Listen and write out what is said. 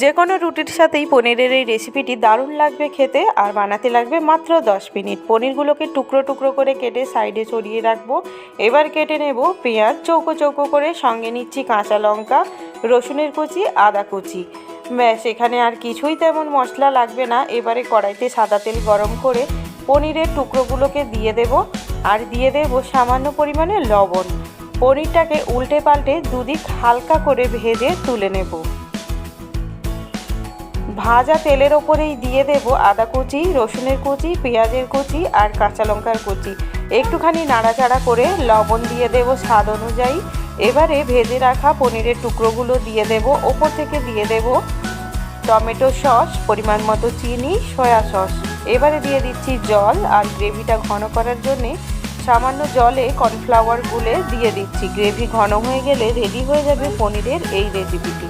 যে কোনো রুটির সাথেই পনিরের এই রেসিপিটি দারুণ লাগবে খেতে আর বানাতে লাগবে মাত্র দশ মিনিট। পনিরগুলোকে টুকরো টুকরো করে কেটে সাইডে ছড়িয়ে রাখব। এবার কেটে নেব পেঁয়াজ, চৌকো চৌকো করে সঙ্গে নিচ্ছি কাঁচা লঙ্কা, রসুনের কুচি, আদা কুচি। ব্যাস, এখানে আর কিছুই তেমন মশলা লাগবে না। এবারে কড়াইতে সাদা তেল গরম করে পনিরের টুকরোগুলোকে দিয়ে দেব আর দিয়ে দেব সামান্য পরিমাণে লবণ। পনিরটাকে উল্টে পাল্টে দুদিক হালকা করে ভেজে তুলে নেব। ভাজা তেলের ওপরেই দিয়ে দেব আদা কুচি, রসুনের কুচি, পেঁয়াজের কুচি আর কাঁচা লঙ্কার কুচি। একটুখানি নাড়াচাড়া করে লবণ দিয়ে দেব স্বাদ অনুযায়ী। এবারে ভেজে রাখা পনিরের টুকরোগুলো দিয়ে দেব। ওপর থেকে দিয়ে দেব টমেটো সস, পরিমাণ মতো চিনি, সয়া সস। এবারে দিয়ে দিচ্ছি জল আর গ্রেভিটা ঘন করার জন্যে সামান্য জলে কর্নফ্লাওয়ার গুলে দিয়ে দিচ্ছি। গ্রেভি ঘন হয়ে গেলে রেডি হয়ে যাবে পনিরের এই রেসিপিটি